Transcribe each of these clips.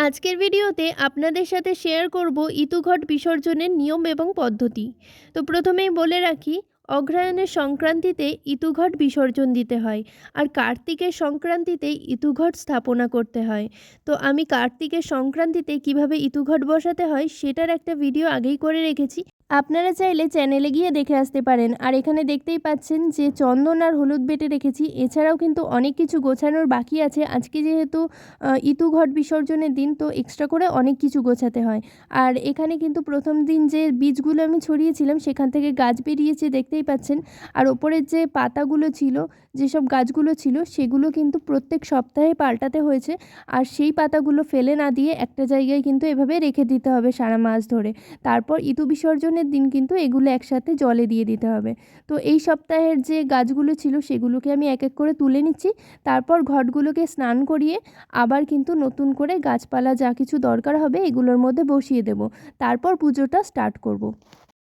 আজকের ভিডিওতে আপনাদের সাথে শেয়ার করব ইতুঘট বিসর্জনের নিয়ম এবং পদ্ধতি। তো প্রথমেই বলে রাখি অগ্রহায়ণের সংক্রান্তিতে ইতুঘট বিসর্জন দিতে হয় আর কার্তিকের সংক্রান্তিতে ইতুঘট স্থাপনা করতে হয়। তো আমি কার্তিকের সংক্রান্তিতে কীভাবে ইতুঘট বসাতে হয় সেটার একটা ভিডিও আগেই করে রেখেছি। আপনারা চাইলে চ্যানেলে গিয়ে দেখে আসতে পারেন। আর এখানে দেখতেই পাচ্ছেন যে চন্দন আর হলুদ বেটে রেখেছি। এছাড়াও কিন্তু অনেক কিছু গোছানোর বাকি আছে। আজকে যেহেতু ইতুঘট বিসর্জনের দিন, তো এক্সট্রা করে অনেক কিছু গোছাতে হয়। আর এখানে কিন্তু প্রথম দিন যে বীজগুলো আমি ছড়িয়েছিলাম, সেখান থেকে গাছ বেরিয়েছে দেখতেই পাচ্ছেন। আর ওপরের যে পাতাগুলো ছিল, যেসব গাছগুলো ছিল, সেগুলো কিন্তু প্রত্যেক সপ্তাহে পাল্টাতে হয়েছে। আর সেই পাতাগুলো ফেলে না দিয়ে একটা জায়গায় কিন্তু এভাবে রেখে দিতে হবে সারা মাস ধরে। তারপর ইতু বিসর্জনের দিন কিন্তু এগুলো একসাথে জলে দিয়ে দিতে হবে। তো এই সপ্তাহের যে গাছগুলো ছিল, সেগুলোকে আমি এক এক করে তুলে নিচ্ছি। তারপর ঘটগুলোকে স্নান করিয়ে আবার কিন্তু নতুন করে গাছপালা যা কিছু দরকার হবে, এগুলোর মধ্যে বসিয়ে দেব। তারপর পুজোটা স্টার্ট করব।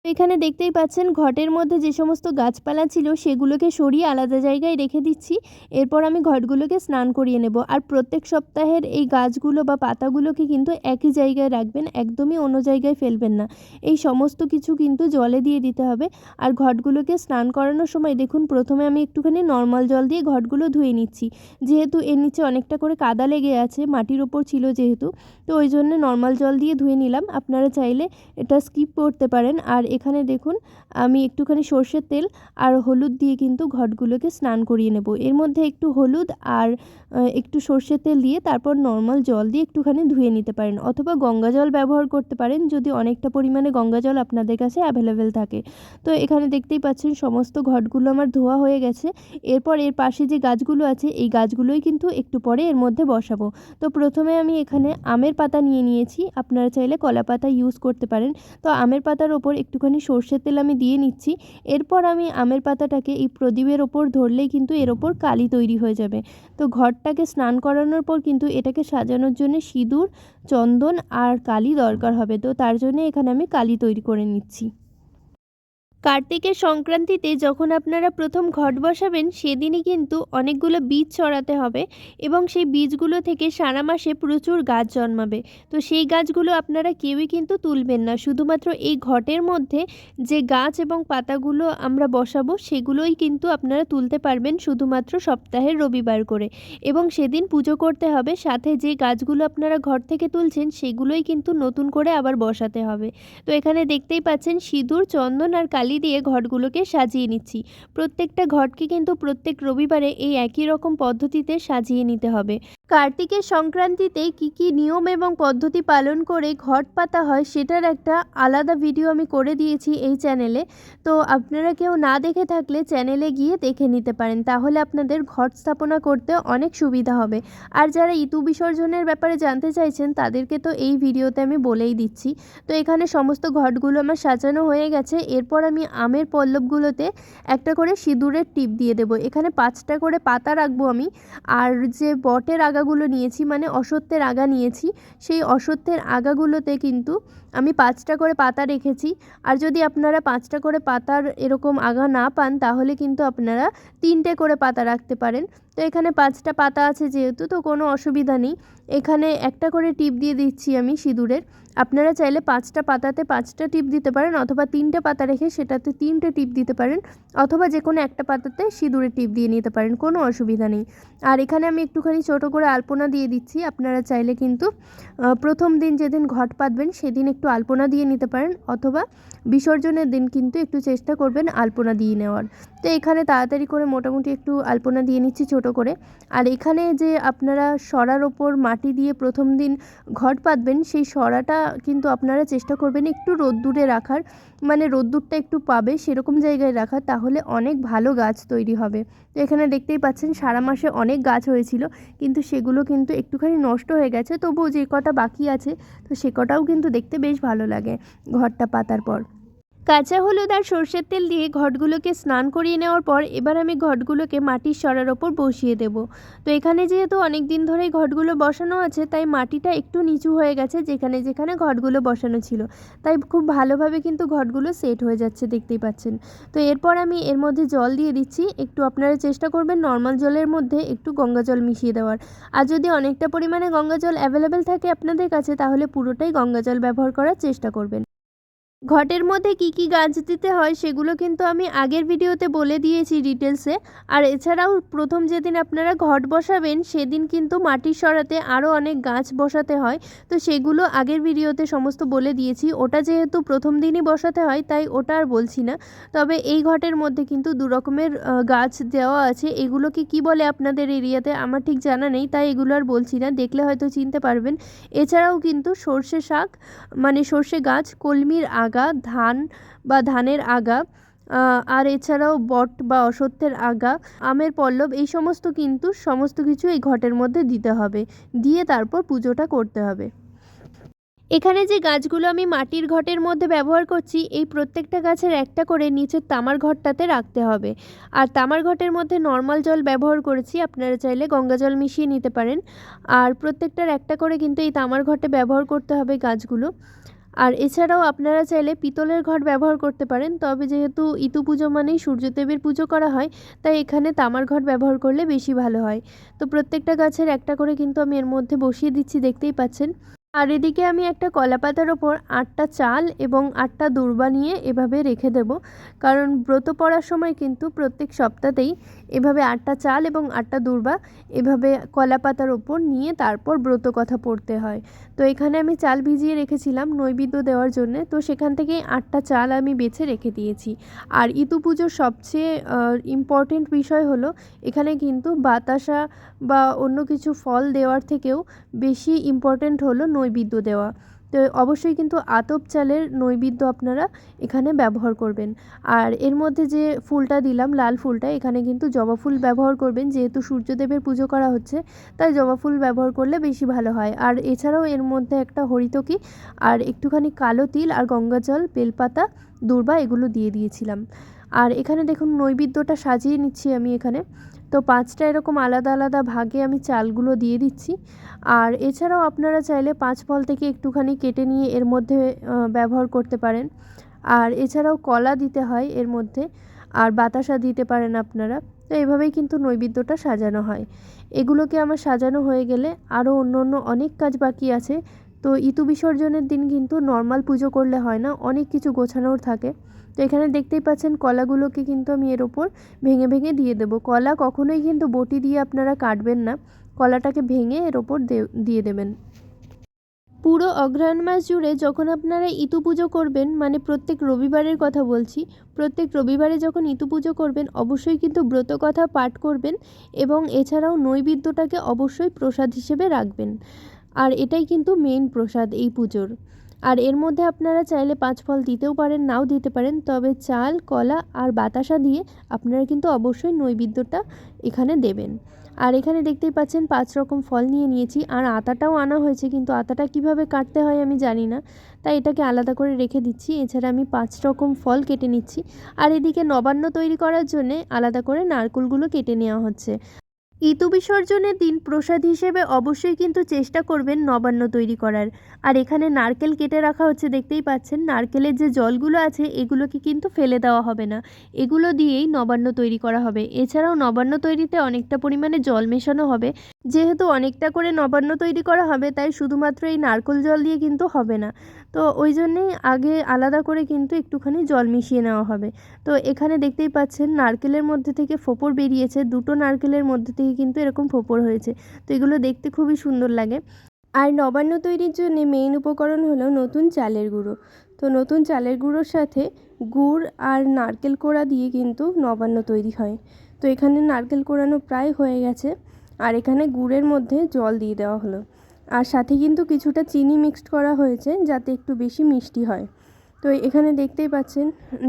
এখানে দেখতেই পাচ্ছেন ঘটের মধ্যে যে সমস্ত গাছপালা ছিল সেগুলোকে সরিয়ে আলাদা জায়গায় রেখে দিচ্ছি। এরপর আমি ঘটগুলোকে স্নান করিয়ে নেব। আর প্রত্যেক সপ্তাহের এই গাছগুলো বা পাতাগুলোকে কিন্তু একই জায়গায় রাখবেন, একদমই অন্য জায়গায় ফেলবেন না। এই সমস্ত কিছু কিন্তু জলে দিয়ে দিতে হবে। আর ঘটগুলোকে স্নান করানোর সময় দেখুন, প্রথমে আমি একটুখানি নর্মাল জল দিয়ে ঘটগুলো ধুয়ে নিচ্ছি। যেহেতু এর নিচে অনেকটা করে কাদা লেগে আছে, মাটির ওপর ছিল যেহেতু, তো ওই জন্য নর্মাল জল দিয়ে ধুয়ে নিলাম। আপনারা চাইলে এটা স্কিপ করতে পারেন। আর এখানে দেখুন, আমি একটুখানি সর্ষের তেল আর হলুদ দিয়ে কিন্তু ঘটগুলোকে স্নান করিয়ে নেব। এর মধ্যে একটু হলুদ আর একটু সর্ষের তেল দিয়ে তারপর নর্মাল জল দিয়ে একটুখানি ধুয়ে নিতে পারেন অথবা গঙ্গা জল ব্যবহার করতে পারেন যদি অনেকটা পরিমাণে গঙ্গা জল আপনাদের কাছে অ্যাভেলেবেল থাকে। তো এখানে দেখতেই পাচ্ছেন সমস্ত ঘটগুলো আমার ধোয়া হয়ে গেছে। এরপর এর পাশে যে গাছগুলো আছে, এই গাছগুলোই কিন্তু একটু পরে এর মধ্যে বসাবো। তো প্রথমে আমি এখানে আমের পাতা নিয়ে নিয়েছি। আপনারা চাইলে কলা পাতা ইউজ করতে পারেন। তো আমের পাতার ওপর একটুখানি সর্ষের তেল আমি দিয়ে নিচ্ছি। এরপর আমি আমের পাতাটাকে এই প্রদীপের ওপর ধরলেই কিন্তু এর ওপর কালি তৈরি হয়ে যাবে। তো ঘরটাকে স্নান করানোর পর কিন্তু এটাকে সাজানোর জন্য সিঁদুর, চন্দন আর কালি দরকার হবে। তো তার জন্য এখানে আমি কালি তৈরি করে নিচ্ছি। কার্তিকের সংক্রান্তিতে যখন আপনারা প্রথম ঘট বসাবেন, সেদিনই কিন্তু অনেকগুলো বীজ ছড়াতে হবে এবং সেই বীজগুলো থেকে সারা মাসে প্রচুর গাছ জন্মাবে। তো সেই গাছগুলো আপনারা কেউই কিন্তু তুলবেন না। শুধুমাত্র এই ঘটের মধ্যে যে গাছ এবং পাতাগুলো আমরা বসাবো, সেগুলোই কিন্তু আপনারা তুলতে পারবেন শুধুমাত্র সপ্তাহের রবিবার করে। এবং সেদিন পুজো করতে হবে, সাথে যে গাছগুলো আপনারা ঘর থেকে তুলছেন, সেগুলোই কিন্তু নতুন করে আবার বসাতে হবে। তো এখানে দেখতেই পাচ্ছেন সিঁদুর, চন্দন আর কালি দিয়ে ঘটগুলোকে সাজিয়ে নিচ্ছি। প্রত্যেকটা ঘটকে কিন্তু প্রত্যেক রবিবারে এই একই রকম পদ্ধতিতে সাজিয়ে নিতে হবে। কার্তিকের সংক্রান্তিতে কি কি নিয়ম এবং পদ্ধতি পালন করে ঘট পাতা হয় সেটার একটা আলাদা ভিডিও আমি করে দিয়েছি এই চ্যানেলে তো আপনারা কেউ না দেখে থাকলে চ্যানেলে গিয়ে দেখে নিতে পারেন। তাহলে আপনাদের ঘট স্থাপনা করতে অনেক সুবিধা হবে। আর যারা ইতু বিসর্জনের ব্যাপারে জানতে চাইছেন, তাদেরকে তো এই ভিডিওতে আমি বলেই দিচ্ছি। তো এখানে সমস্ত ঘটগুলো আমার সাজানো হয়ে গেছে। এরপর আমি আমের পল্লবগুলোতে একটা করে সিঁদুরের টিপ দিয়ে দেবো। এখানে পাঁচটা করে পাতা রাখব আমি। আর যে বটের আগাগুলো নিয়েছি মানে অসত্যের আগা নিয়েছি, সেই অসত্যের আগাগুলোতে কিন্তু আমি পাঁচটা করে পাতা রেখেছি। আর যদি আপনারা পাঁচটা করে পাতার এরকম আগা না পান, তাহলে কিন্তু আপনারা তিনটে করে পাতা রাখতে পারেন। তো এখানে পাঁচটা পাতা আছে যেহেতু, তো কোনো অসুবিধা নেই। এখানে একটা করে টিপ দিয়ে দিচ্ছি আমি সিঁদুরের। আপনারা চাইলে পাঁচটা পাতাতে পাঁচটা টিপ দিতে পারেন অথবা তিনটে পাতা রেখে সেটাতে তিনটে টিপ দিতে পারেন অথবা যে কোনো একটা পাতাতে সিঁদুরের টিপ দিয়ে নিতে পারেন, কোনো অসুবিধা নেই। আর এখানে আমি একটুখানি ছোট করে আলপনা দিয়ে দিচ্ছি, আপনারা চাইলে কিন্তু প্রথম দিন যেদিন ঘট পাতবেন সেদিন একটু আলপনা দিয়ে নিতে পারেন অথবা বিসর্জনের দিন কিন্তু একটু চেষ্টা করবেন আলপনা দিয়ে নেওয়ার। তো এখানে তাড়াতাড়ি করে মোটামুটি একটু আলপনা দিয়ে নিচ্ছি ছোট করে। আর এখানে যে আপনারা সরার ওপর মাটি দিয়ে প্রথম দিন ঘট পাতবেন, সেই সরাটা কিন্তু আপনারা চেষ্টা করবেন একটু রোদ্দুরে রাখার। মানে রোদ্দুরটা একটু পাবে সেরকম জায়গায় রাখা, তাহলে অনেক ভালো গাছ তৈরি হবে। তো এখানে দেখতেই পাচ্ছেন সারা মাসে অনেক গাছ হয়েছিল, কিন্তু সেগুলো কিন্তু একটুখানি নষ্ট হয়ে গেছে, তবুও যে কটা বাকি আছে, তো সে কটাও কিন্তু দেখতে বেশ ভালো লাগে ঘরটা পাতার পর। কাঁচা হলুদ আর সর্ষের তেল দিয়ে ঘটগুলোকে স্নান করিয়ে নেওয়ার পর এবার আমি ঘটগুলোকে মাটির সরার ওপর বসিয়ে দেব। তো এখানে যেহেতু অনেক দিন ধরেই ঘটগুলো বসানো আছে, তাই মাটিটা একটু নিচু হয়ে গেছে যেখানে যেখানে ঘটগুলো বসানো ছিল। তাই খুব ভালোভাবে কিন্তু ঘটগুলো সেট হয়ে যাচ্ছে দেখতেই পাচ্ছেন। তো এরপর আমি এর মধ্যে জল দিয়ে দিচ্ছি। একটু আপনারা চেষ্টা করবেন নর্মাল জলের মধ্যে একটু গঙ্গা জল মিশিয়ে দেওয়ার। আর যদি অনেকটা পরিমাণে গঙ্গা জল অ্যাভেলেবেল থাকে আপনাদের কাছে, তাহলে পুরোটাই গঙ্গা জল ব্যবহার করার চেষ্টা করবেন। ঘটের মধ্যে কি কি গাছ দিতে হয় সেগুলো কিন্তু আমি আগের ভিডিওতে বলে দিয়েছি ডিটেলসে আর এছাড়াও প্রথম যেদিন আপনারা ঘট বসাবেন, সেদিন কিন্তু মাটির সরাতে আরও অনেক গাছ বসাতে হয়। তো সেগুলো আগের ভিডিওতে সমস্ত বলে দিয়েছি। ওটা যেহেতু প্রথম দিনই বসাতে হয়, তাই ওটা আর বলছি না। তবে এই ঘটের মধ্যে কিন্তু দু রকমের গাছ দেওয়া আছে। এগুলোকে কি বলে আপনাদের এরিয়াতে আমার ঠিক জানা নেই, তাই এগুলো আর বলছি না। দেখলে হয়তো চিনতে পারবেন। এছাড়াও কিন্তু সর্ষে শাক মানে সর্ষে গাছ, কলমির আগা ধান বা ধানের আগা আর এছাড়াও বট বা অশ্বত্থের আগা, আমের পল্লব, এই সমস্ত কিন্তু সমস্ত কিছু এই ঘটের মধ্যে দিতে হবে। দিয়ে তারপর পুজোটা করতে হবে। এখানে যে গাছগুলো আমি মাটির ঘটের মধ্যে ব্যবহার করছি, এই প্রত্যেকটা গাছের একটা করে নিচের তামার ঘরটাতে রাখতে হবে। আর তামার ঘটের মধ্যে নর্মাল জল ব্যবহার করেছি, আপনারা চাইলে গঙ্গা জল মিশিয়ে নিতে পারেন। আর প্রত্যেকটার একটা করে কিন্তু এই তামার ঘটে ব্যবহার করতে হবে গাছগুলো। আর এছাড়াও আপনারা চাইলে পিতলের ঘট ব্যবহার করতে পারেন, তবে যেহেতু ইতু পুজো মানেই সূর্যদেবের পুজো করা হয়, তাই এখানে তামার ঘট ব্যবহার করলে বেশি ভালো হয়। তো প্রত্যেকটা গাছের একটা করে কিন্তু আমি এর মধ্যে বসিয়ে দিচ্ছি, দেখতেই পাচ্ছেন। আর এদিকে আমি একটা কলা পাতার ওপর আটটা চাল এবং আটটা দূর্বা নিয়ে এভাবে রেখে দেব, কারণ ব্রত পড়ার সময় কিন্তু প্রত্যেক সপ্তাহতেই এভাবে আটটা চাল এবং আটটা দূর্বা এভাবে কলা পাতার ওপর নিয়ে তারপর ব্রত কথা পড়তে হয়। তো এখানে আমি চাল ভিজিয়ে রেখেছিলাম নৈবেদ্য দেওয়ার জন্য। তো সেখান থেকেই আটটা চাল আমি বেছে রেখে দিয়েছি। আর ইতু পুজোর সবচেয়ে ইম্পর্টেন্ট বিষয় হলো এখানে কিন্তু বাতাসা বা অন্য কিছু ফল দেওয়ার থেকেও বেশি ইম্পর্টেন্ট হলো নৈবেদ্য দেওয়া। তো অবশ্যই কিন্তু আতপ চালের নৈবেদ্য আপনারা এখানে ব্যবহার করবেন। আর এর মধ্যে যে ফুলটা দিলাম, লাল ফুলটা, এখানে কিন্তু জবা ফুল ব্যবহার করবেন। যেহেতু সূর্যদেবের পুজো করা হচ্ছে, তাই জবা ফুল ব্যবহার করলে বেশি ভালো হয়। আর এছাড়াও এর মধ্যে একটা হরিতকি আর একটুখানি কালো তিল আর গঙ্গা জল, বেলপাতা, দূর্বা এগুলো দিয়ে দিয়েছিলাম। আর এখানে দেখুন নৈবেদ্যটা সাজিয়ে নিচ্ছি আমি এখানে। তো পাঁচটা এরকম আলাদা আলাদা ভাগে আমি চালগুলো দিয়ে দিচ্ছি। আর এছাড়াও আপনারা চাইলে পাঁচ ফল থেকে একটুখানি কেটে নিয়ে এর মধ্যে ব্যবহার করতে পারেন। আর এছাড়াও কলা দিতে হয় এর মধ্যে, আর বাতাসা দিতে পারেন আপনারা। তো এভাবেই কিন্তু নৈবেদ্যটা সাজানো হয়। এগুলোকে আমার সাজানো হয়ে গেলে আরও অন্য অন্য অনেক কাজ বাকি আছে। তো ইতু বিসর্জনের দিন কিন্তু নর্মাল পুজো করলে হয় না, অনেক কিছু গোছানোর থাকে। তো এখানে দেখতেই পাচ্ছেন কলাগুলোকে কিন্তু আমি এর ওপর ভেঙে ভেঙে দিয়ে দেবো। কলা কখনোই কিন্তু বটি দিয়ে আপনারা কাটবেন না, কলাটাকে ভেঙে এর ওপর দিয়ে দেবেন। পুরো অগ্রহায়ণ মাস জুড়ে যখন আপনারা ইতু পুজো করবেন মানে প্রত্যেক রবিবারের কথা বলছি, প্রত্যেক রবিবারে যখন ইতু পুজো করবেন, অবশ্যই কিন্তু ব্রত কথা পাঠ করবেন এবং এছাড়াও নৈবেদ্যটাকে অবশ্যই প্রসাদ হিসেবে রাখবেন। আর এটাই কিন্তু মেন প্রসাদ এই পুজোর। আর এর মধ্যে আপনারা চাইলে পাঁচ ফল দিতেও পারেন, নাও দিতে পারেন। তবে চাল, কলা আর বাতাসা দিয়ে আপনারা কিন্তু অবশ্যই নৈবেদ্যটা এখানে দেবেন। আর এখানে দেখতেই পাচ্ছেন পাঁচ রকম ফল নিয়ে নিয়েছি। আর আতাটাও আনা হয়েছে, কিন্তু আতাটা কীভাবে কাটতে হয় আমি জানি না। তাই এটাকে আলাদা করে রেখে দিচ্ছি। এছাড়া আমি পাঁচ রকম ফল কেটে নিচ্ছি। আর এদিকে নবান্ন তৈরি করার জন্যে আলাদা করে নারকেলগুলো কেটে নেওয়া হচ্ছে। ইতু বিসর্জনের দিন প্রসাদ হিসেবে অবশ্যই কিন্তু চেষ্টা করবেন নবান্ন তৈরি করার। আর এখানে নারকেল কেটে রাখা হচ্ছে, দেখতেই পাচ্ছেন। নারকেলের যে জলগুলো আছে, এগুলোকে কিন্তু ফেলে দেওয়া হবে না। এগুলো দিয়েই নবান্ন তৈরি করা হবে। এছাড়াও নবান্ন তৈরিতে অনেকটা পরিমাণে জল মেশানো হবে। যেহেতু অনেকটা করে নবান্ন তৈরি করা হবে, তাই শুধুমাত্র এই নারকেল জল দিয়ে কিন্তু হবে না। তো ওই জন্যেই আগে আলাদা করে কিন্তু একটুখানি জল মিশিয়ে নেওয়া হবে। তো এখানে দেখতেই পাচ্ছেন নারকেলের মধ্যে থেকে ফোপর বেরিয়েছে, দুটো নারকেলের মধ্যে থেকে কিন্তু এরকম ফোপর হয়েছে। তো এগুলো দেখতে খুবই সুন্দর লাগে। আর নবান্ন তৈরির জন্য মেইন উপকরণ হলো নতুন চালের গুঁড়ো। তো নতুন চালের গুঁড়োর সাথে গুড় আর নারকেল কোড়া দিয়ে কিন্তু নবান্ন তৈরি হয়। তো এখানে নারকেল কোড়ানো প্রায় হয়ে গেছে। আর এখানে গুড়ের মধ্যে জল দিয়ে দেওয়া হলো। আর সাথে কিন্তু কিছুটা চিনি মিক্সড করা হয়েছে যাতে একটু বেশি মিষ্টি হয়। তো এখানে দেখতেই পাচ্ছেন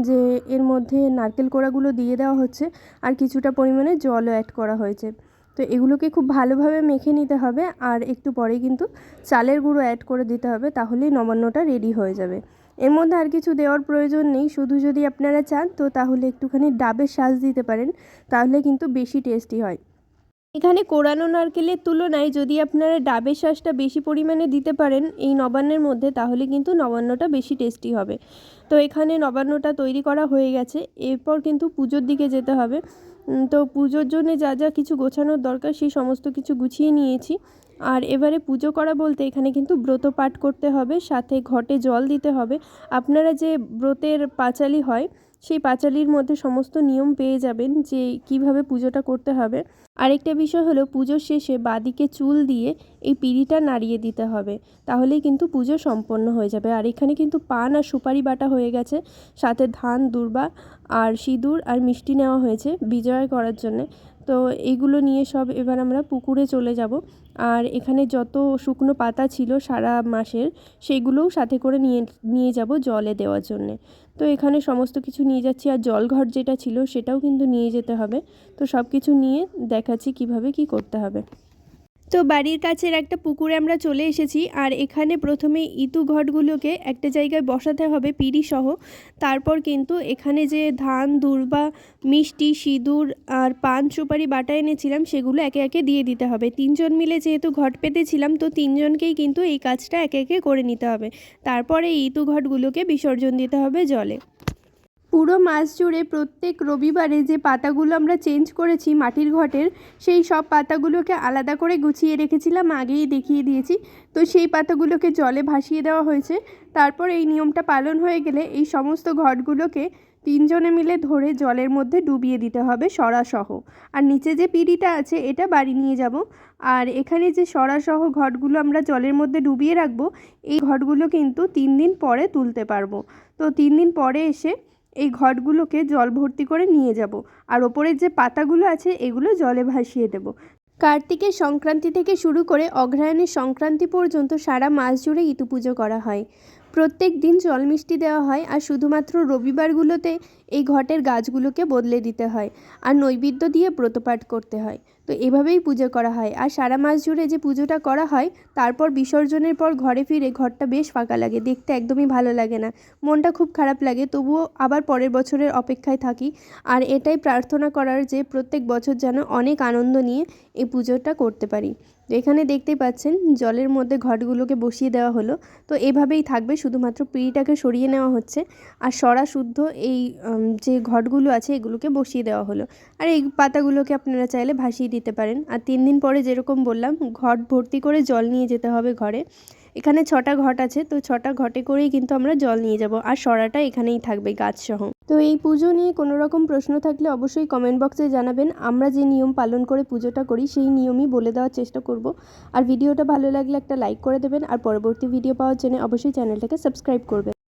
যে এর মধ্যে নারকেল কোড়াগুলো দিয়ে দেওয়া হচ্ছে আর কিছুটা পরিমাণে জলও অ্যাড করা হয়েছে। তো এগুলোকে খুব ভালোভাবে মেখে নিতে হবে আর একটু পরে কিন্তু চালের গুঁড়ো অ্যাড করে দিতে হবে তাহলেই নবান্নটা রেডি হয়ে যাবে। এর মধ্যে আর কিছু দেওয়ার প্রয়োজন নেই, শুধু যদি আপনারা চান তো তাহলে একটুখানি ডাবের শাঁস দিতে পারেন, তাহলে কিন্তু বেশি টেস্টি হয়। এখানে কোরানো নারকেলের তুলনায় যদি আপনারা ডাবের শাঁসটা বেশি পরিমাণে দিতে পারেন এই নবান্নের মধ্যে, তাহলে কিন্তু নবান্নটা বেশি টেস্টি হবে। তো এখানে নবান্নটা তৈরি করা হয়ে গেছে। এরপর কিন্তু পুজোর দিকে যেতে হবে। তো পুজোর জন্য যা যা কিছু গোছানোর দরকার, সেই সমস্ত কিছু গুছিয়ে নিয়েছি। আর এবারে পুজো করা বলতে এখানে কিন্তু ব্রত পাঠ করতে হবে, সাথে ঘটে জল দিতে হবে। আপনারা যে ব্রতের পাঁচালি হয় সেই পাঁচালির মধ্যে সমস্ত নিয়ম পেয়ে যাবেন যে কীভাবে পুজোটা করতে হবে। আরেকটা বিষয় হলো, পুজোর শেষে বাদিকে চুল দিয়ে এই পিঁড়িটা নাড়িয়ে দিতে হবে। তাহলেই কিন্তু পুজো সম্পন্ন হয়ে যাবে। আর এখানে কিন্তু পান আর সুপারি বাটা হয়ে গেছে। সাথে ধান, দুর্বা আর সিঁদুর আর মিষ্টি নেওয়া হয়েছে বিজয় করার জন্যে। তো এইগুলো নিয়ে সব এবার আমরা পুকুরে চলে যাব। আর এখানে যত শুকনো পাতা ছিল সারা মাসের, সেগুলোও সাথে করে নিয়ে নিয়ে যাব জলে দেওয়ার জন্যে। তো এখানে সমস্ত কিছু নিয়ে যাচ্ছি আর জলঘর যেটা ছিল সেটাও কিন্তু নিয়ে যেতে হবে। তো সব কিছু নিয়ে দেখাচ্ছি কীভাবে কি করতে হবে। তো বাড়ির কাছের একটা পুকুরে আমরা চলে এসেছি আর এখানে প্রথমে ইতু ঘটগুলোকে একটা জায়গায় বসাতে হবে, পিঁড়ি সহ। তারপর কিন্তু এখানে যে ধান, দুর্বা, মিষ্টি, সিঁদুর আর পান, সুপারি, বাটা এনেছিলাম, সেগুলো একে একে দিয়ে দিতে হবে। তিনজন মিলে যেহেতু ঘট পেতেছিলাম, তো তিনজনকেই কিন্তু এই কাজটা একে একে করে নিতে হবে। তারপরে ইতু ঘটগুলোকে বিসর্জন দিতে হবে জলে। পুরো মাস জুড়ে প্রত্যেক রবিবারে যে পাতাগুলো আমরা চেঞ্জ করেছি মাটির ঘটের, সেই সব পাতাগুলোকে আলাদা করে গুছিয়ে রেখেছিলাম, আগেই দেখিয়ে দিয়েছি। তো সেই পাতাগুলোকে জলে ভাসিয়ে দেওয়া হয়েছে। তারপর এই নিয়মটা পালন হয়ে গেলে এই সমস্ত ঘটগুলোকে তিনজনে মিলে ধরে জলের মধ্যে ডুবিয়ে দিতে হবে সরাসহ। আর নিচে যে পিঁড়িটা আছে, এটা বাড়ি নিয়ে যাব। আর এখানে যে সরাসহ ঘটগুলো আমরা জলের মধ্যে ডুবিয়ে রাখব, এই ঘটগুলো কিন্তু তিন দিন পরে তুলতে পারব। তো তিন দিন পরে এসে এই ঘটগুলোকে জল ভর্তি করে নিয়ে যাব। আর ওপরের যে পাতাগুলো আছে, এগুলো জলে ভাসিয়ে দেব। কার্তিকের সংক্রান্তি থেকে শুরু করে অগ্রহায়ণের সংক্রান্তি পর্যন্ত সারা মাস জুড়ে ইতু পুজো করা হয়। প্রত্যেক দিন জল মিষ্টি দেওয়া হয় আর শুধুমাত্র রবিবারগুলোতে এই ঘটের গাছগুলোকে বদলে দিতে হয় আর নৈবেদ্য দিয়ে ব্রতপাঠ করতে হয়। তো এভাবেই পুজো করা হয় আর সারা মাস জুড়ে যে পুজোটা করা হয়, তারপর বিসর্জনের পর ঘরে ফিরে ঘরটা বেশ ফাঁকা লাগে, দেখতে একদমই ভালো লাগে না। মনটা খুব খারাপ লাগে, তবুও আবার পরের বছরের অপেক্ষায় থাকি আর এটাই প্রার্থনা করার যে প্রত্যেক বছর যেন অনেক আনন্দ নিয়ে এই পুজোটা করতে পারি। এখানে দেখতেই পাচ্ছেন জলের মধ্যে ঘটগুলোকে বসিয়ে দেওয়া হলো। তো এভাবেই থাকবে, শুধুমাত্র পিঁড়িটাকে সরিয়ে নেওয়া হচ্ছে। আর সরা শুদ্ধ এই যে ঘটগুলো আছে এগুলোকে বসিয়ে দেওয়া হলো। আর এই পাতাগুলোকে আপনারা চাইলে ভাসিয়ে দিতে পারেন। আর তিন দিন পরে যেরকম বললাম, ঘট ভর্তি করে জল নিয়ে যেতে হবে ঘরে। এখানে ছটা ঘট আছে, তো ছটা ঘটে করেই কিন্তু আমরা জল নিয়ে যাব। আর সরাটা এখানেই থাকবে গাছসহ। তো এই পুজো নিয়ে কোনো রকম প্রশ্ন থাকলে অবশ্যই কমেন্ট বক্সে জানাবেন। আমরা যে নিয়ম পালন করে পুজোটা করি, সেই নিয়মই বলে দেওয়ার চেষ্টা করব। আর ভিডিওটা ভালো লাগলে একটা লাইক করে দেবেন। আর পরবর্তী ভিডিও পাওয়ার জন্য অবশ্যই চ্যানেলটাকে সাবস্ক্রাইব করবেন।